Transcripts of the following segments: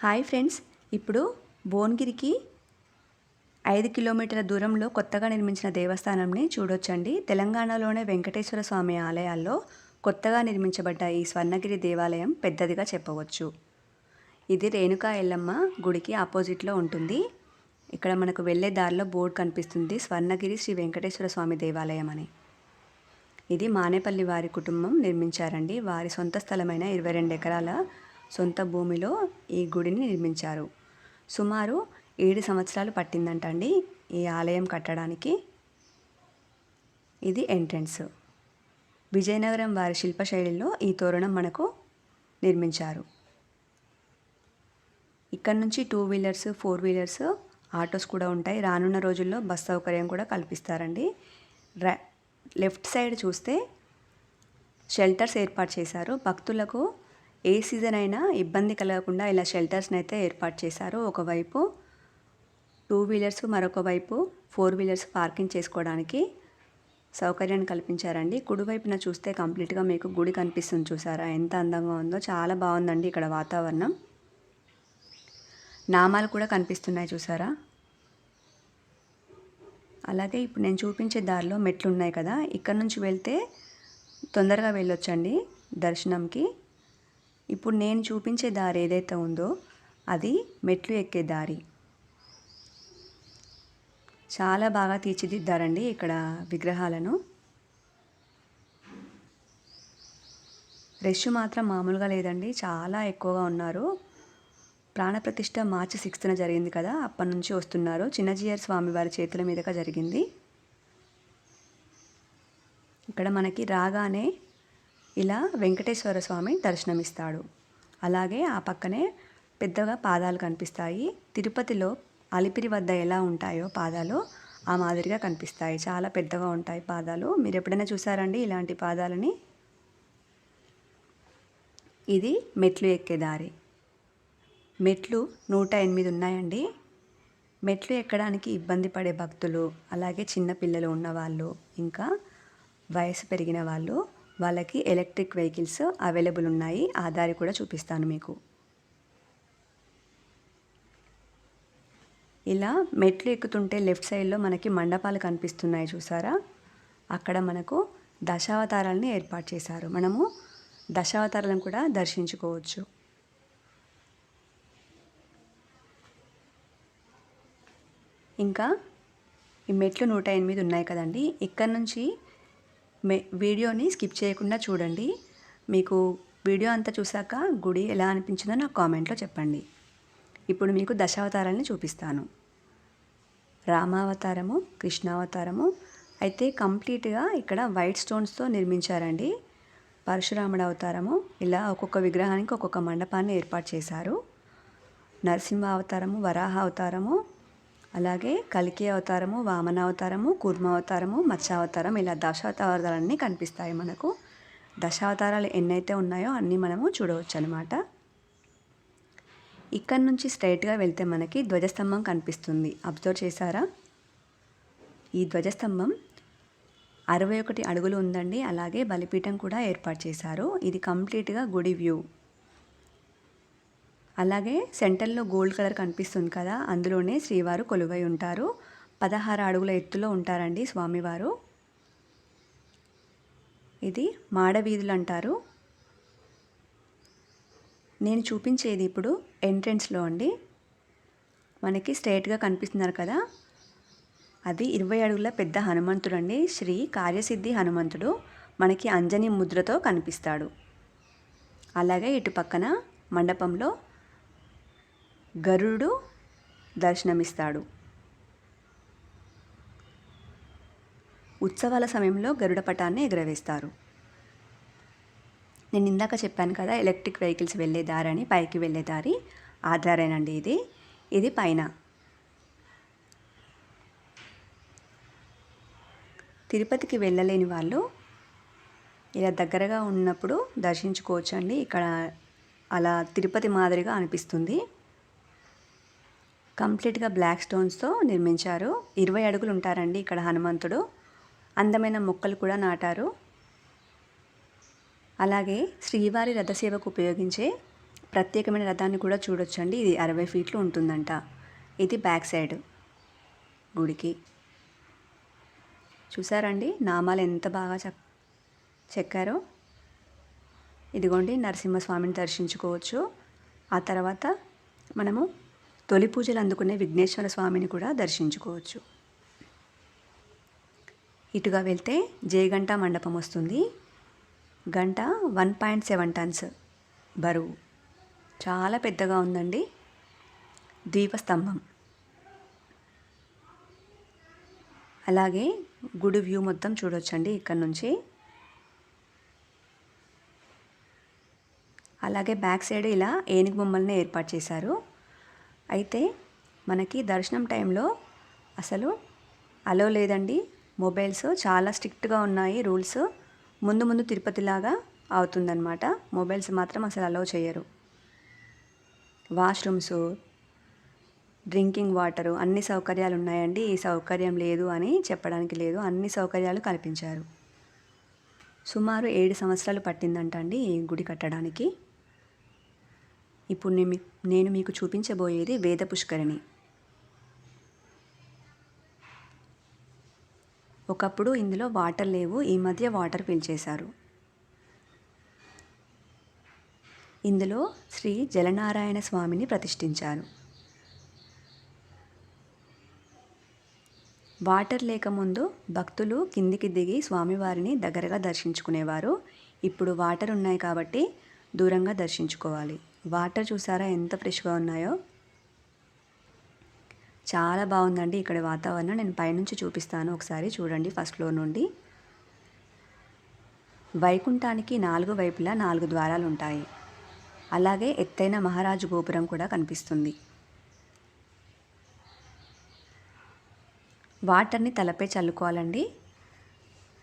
Hi friends ఇప్పుడు భువనగిరికి ఐదు కిలోమీటర్ల దూరంలో కొత్తగా నిర్మించిన దేవస్థానంని చూడొచ్చండి. తెలంగాణలోనే వెంకటేశ్వర స్వామి ఆలయాల్లో కొత్తగా నిర్మించబడ్డ ఈ స్వర్ణగిరి దేవాలయం పెద్దదిగా చెప్పవచ్చు. ఇది రేణుకా ఎల్లమ్మ గుడికి ఆపోజిట్లో ఉంటుంది. ఇక్కడ మనకు వెళ్ళే దారిలో బోర్డు కనిపిస్తుంది స్వర్ణగిరి శ్రీ వెంకటేశ్వర స్వామి దేవాలయం అని. ఇది మానేపల్లి వారి కుటుంబం నిర్మించారండి. వారి సొంత స్థలమైన ఇరవై రెండు ఎకరాల సొంత భూమిలో ఈ గుడిని నిర్మించారు. సుమారు ఏడు సంవత్సరాలు పట్టిందంట అండి ఈ ఆలయం కట్టడానికి. ఇది ఎంట్రన్స్. విజయనగరం వారి శిల్పశైలిలో ఈ తోరణం మనకు నిర్మించారు. ఇక్కడ నుంచి two wheelers four wheelers autos కూడా ఉంటాయి. రానున్న రోజుల్లో బస్ సౌకర్యం కూడా కల్పిస్తారండి. లెఫ్ట్ సైడ్ చూస్తే షెల్టర్స్ ఏర్పాటు చేశారు. భక్తులకు ఏ సీజన్ అయినా ఇబ్బంది కలగకుండా ఇలా షెల్టర్స్ని అయితే ఏర్పాటు చేశారు. ఒకవైపు టూ వీలర్స్ మరొక వైపు ఫోర్ వీలర్స్ పార్కింగ్ చేసుకోవడానికి సౌకర్యాన్ని కల్పించారండి. కుడివైపున చూస్తే కంప్లీట్గా మీకు గుడి కనిపిస్తుంది చూసారా? ఎంత అందంగా ఉందో చాలా బాగుందండి ఇక్కడ వాతావరణం. నామాలు కూడా కనిపిస్తున్నాయి చూసారా? అలాగే ఇప్పుడు నేను చూపించే దారిలో మెట్లు ఉన్నాయి కదా ఇక్కడ నుంచి వెళ్తే తొందరగా వెళ్ళొచ్చండి దర్శనంకి. ఇప్పుడు నేను చూపించే దారి ఏదైతే ఉందో అది మెట్లు ఎక్కే దారి. చాలా బాగా తీర్చిదిద్దారండి ఇక్కడ విగ్రహాలను. రష్ మాత్రం మామూలుగా లేదండి చాలా ఎక్కువగా ఉన్నారు. ప్రాణప్రతిష్ఠ మార్చి సిక్స్త్న జరిగింది కదా అప్పటి నుంచి వస్తున్నారు. చిన్నజీయర్ స్వామి వారి చేతుల మీదుగా జరిగింది. ఇక్కడ మనకి రాగానే ఇలా వెంకటేశ్వర స్వామి దర్శనమిస్తాడు. అలాగే ఆ పక్కనే పెద్దగా పాదాలు కనిపిస్తాయి. తిరుపతిలో అలిపిరి వద్ద ఎలా ఉంటాయో పాదాలు ఆ మాదిరిగా కనిపిస్తాయి. చాలా పెద్దగా ఉంటాయి పాదాలు. మీరు ఎప్పుడైనా చూసారండి ఇలాంటి పాదాలని? ఇది మెట్లు ఎక్కే దారి. మెట్లు నూట ఎనిమిది ఉన్నాయండి. మెట్లు ఎక్కడానికి ఇబ్బంది పడే భక్తులు అలాగే చిన్నపిల్లలు ఉన్నవాళ్ళు ఇంకా వయసు పెరిగిన వాళ్ళు వాళ్ళకి ఎలక్ట్రిక్ వెహికల్స్ అవైలబుల్ ఉన్నాయి. ఆ దారి కూడా చూపిస్తాను మీకు. ఇలా మెట్లు ఎక్కుతుంటే లెఫ్ట్ సైడ్లో మనకి మండపాలు కనిపిస్తున్నాయి చూసారా? అక్కడ మనకు దశావతారాలని ఏర్పాటు చేశారు. మనము దశావతారాలను కూడా దర్శించుకోవచ్చు. ఇంకా ఈ మెట్లు నూట ఎనిమిది ఉన్నాయి కదండి. ఇక్కడ నుంచి మే వీడియోని స్కిప్ చేయకుండా చూడండి. మీకు వీడియో అంతా చూసాక గుడి ఎలా అనిపించిందో నాకు కామెంట్లో చెప్పండి. ఇప్పుడు మీకు దశావతారాలని చూపిస్తాను. రామావతారము కృష్ణావతారము అయితే కంప్లీట్గా ఇక్కడ వైట్ స్టోన్స్తో నిర్మించారండి. పరశురాముడు అవతారము ఇలా ఒక్కొక్క విగ్రహానికి ఒక్కొక్క మండపాన్ని ఏర్పాటు చేశారు. నరసింహ అవతారము వరాహ అవతారము అలాగే కలికి అవతారము వామనావతారము అవతారము మత్స్యావతారం ఇలా దశావతారాలన్నీ కనిపిస్తాయి మనకు. దశావతారాలు ఎన్నైతే ఉన్నాయో అన్నీ మనము చూడవచ్చు అనమాట ఇక్కడ నుంచి స్ట్రైట్గా వెళ్తే మనకి ధ్వజస్తంభం కనిపిస్తుంది. అబ్జర్వ్ చేశారా? ఈ ధ్వజస్తంభం అరవై ఒకటి అడుగులు ఉందండి. అలాగే బలిపీఠం కూడా ఏర్పాటు చేశారు. ఇది కంప్లీట్గా గుడి వ్యూ. అలాగే సెంటర్లో గోల్డ్ కలర్ కనిపిస్తుంది కదా అందులోనే శ్రీవారు కొలువై ఉంటారు. పదహారు అడుగుల ఎత్తులో ఉంటారండి స్వామివారు. ఇది మాడవీధులు అంటారు నేను చూపించేది ఇప్పుడు ఎంట్రెన్స్లో అండి. మనకి స్ట్రైట్గా కనిపిస్తున్నారు కదా. అది ఇరవై అడుగుల పెద్ద హనుమంతుడు అండి శ్రీ కార్యసిద్ధి హనుమంతుడు మనకి అంజని ముద్రతో కనిపిస్తాడు. అలాగే ఇటు పక్కన మండపంలో గరుడు దర్శనమిస్తాడు. ఉత్సవాల సమయంలో గరుడ పటాన్ని ఎగురవేస్తారు. నేను ఇందాక చెప్పాను కదా ఎలక్ట్రిక్ వెహికల్స్ వెళ్ళే దారి అని పైకి వెళ్ళే దారి ఆ దారేనండి ఇది. ఇది పైన. తిరుపతికి వెళ్ళలేని వాళ్ళు ఇలా దగ్గరగా ఉన్నప్పుడు దర్శించుకోవచ్చు అండి ఇక్కడ అలా తిరుపతి మాదిరిగా అనిపిస్తుంది. కంప్లీట్గా బ్లాక్ స్టోన్స్తో నిర్మించారు. ఇరవై అడుగులు ఉంటారండి ఇక్కడ హనుమంతుడు. అందమైన మొక్కలు కూడా నాటారు. అలాగే శ్రీవారి రథసేవకు ఉపయోగించే ప్రత్యేకమైన రథాన్ని కూడా చూడొచ్చండి. ఇది అరవై ఫీట్లు ఉంటుందంట. ఇది బ్యాక్ సైడ్ గుడికి. చూసారండి? నామాలు ఎంత బాగా చెక్ చెక్కారో. ఇదిగోండి నరసింహస్వామిని దర్శించుకోవచ్చు. ఆ తర్వాత మనము తొలి పూజలు అందుకునే విఘ్నేశ్వర స్వామిని కూడా దర్శించుకోవచ్చు. ఇటుగా వెళ్తే జయగంట మండపం వస్తుంది. గంట వన్ పాయింట్ సెవెన్ టన్స్ బరువు. చాలా పెద్దగా ఉందండి. ద్వీపస్తంభం. అలాగే గుడి వ్యూ మొత్తం చూడొచ్చండి ఇక్కడ నుంచి. అలాగే బ్యాక్ సైడ్ ఇలా ఏనుగు బొమ్మల్ని ఏర్పాటు చేశారు. అయితే మనకి దర్శనం టైంలో అసలు అలో లేదండి. మొబైల్స్ చాలా స్ట్రిక్ట్గా ఉన్నాయి రూల్స్. ముందు ముందు తిరుపతిలాగా అవుతుందన్నమాట. మొబైల్స్ మాత్రం అసలు అలో చేయరు. వాష్రూమ్స్ డ్రింకింగ్ వాటరు అన్ని సౌకర్యాలు ఉన్నాయండి ఈ సౌకర్యం లేదు అని చెప్పడానికి లేదు. అన్ని సౌకర్యాలు కల్పించారు. సుమారు ఏడు సంవత్సరాలు పట్టిందంట అండి ఈ గుడి కట్టడానికి. ఇప్పుడు నేను నేను మీకు చూపించబోయేది వేద పుష్కరిణి ఒకప్పుడు ఇందులో వాటర్ లేవు ఈ మధ్య వాటర్ ఫిల్ చేశారు ఇందులో శ్రీ జలనారాయణ స్వామిని ప్రతిష్ఠించారు. వాటర్ లేకముందు భక్తులు కిందికి దిగి స్వామివారిని దగ్గరగా దర్శించుకునేవారు. ఇప్పుడు వాటర్ ఉన్నాయి కాబట్టి దూరంగా దర్శించుకోవాలి. వాటర్ చూసారా ఎంత ఫ్రెష్గా ఉన్నాయో? చాలా బాగుందండి ఇక్కడ వాతావరణం. నేను పైనుంచి చూపిస్తాను ఒకసారి. చూడండి ఫస్ట్ ఫ్లోర్ నుండి. వైకుంఠానికి నాలుగు వైపులా నాలుగు ద్వారాలు ఉంటాయి. అలాగే ఎత్తైన మహారాజు గోపురం కూడా కనిపిస్తుంది. వాటర్ని తలపై చల్లుకోవాలండి.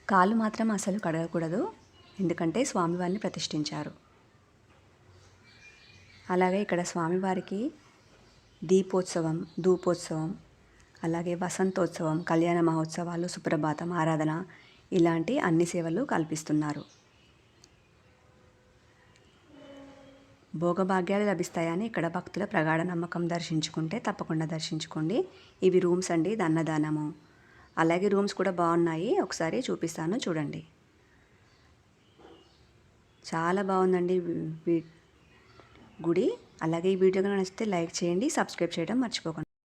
కాలు మాత్రం అసలు కడగకూడదు. ఎందుకంటే స్వామివారిని ప్రతిష్ఠించారు. అలాగే ఇక్కడ స్వామివారికి దీపోత్సవం ధూపోత్సవం అలాగే వసంతోత్సవం కళ్యాణ మహోత్సవాలు సుప్రభాతం ఆరాధన ఇలాంటి అన్ని సేవలు కల్పిస్తున్నారు. భోగభాగ్యాలు లభిస్తాయని ఇక్కడ భక్తుల ప్రగాఢ నమ్మకం దర్శించుకుంటే తప్పకుండా దర్శించుకోండి. ఇవి రూమ్స్ అండి ఇది అన్నదానము. అలాగే రూమ్స్ కూడా బాగున్నాయి. ఒకసారి చూపిస్తాను చూడండి. చాలా బాగుందండి. గుడి. అలాగే ఈ వీడియో కనుక నచ్చితే లైక్ చేయండి సబ్స్క్రైబ్ చేయడం మర్చిపోకండి.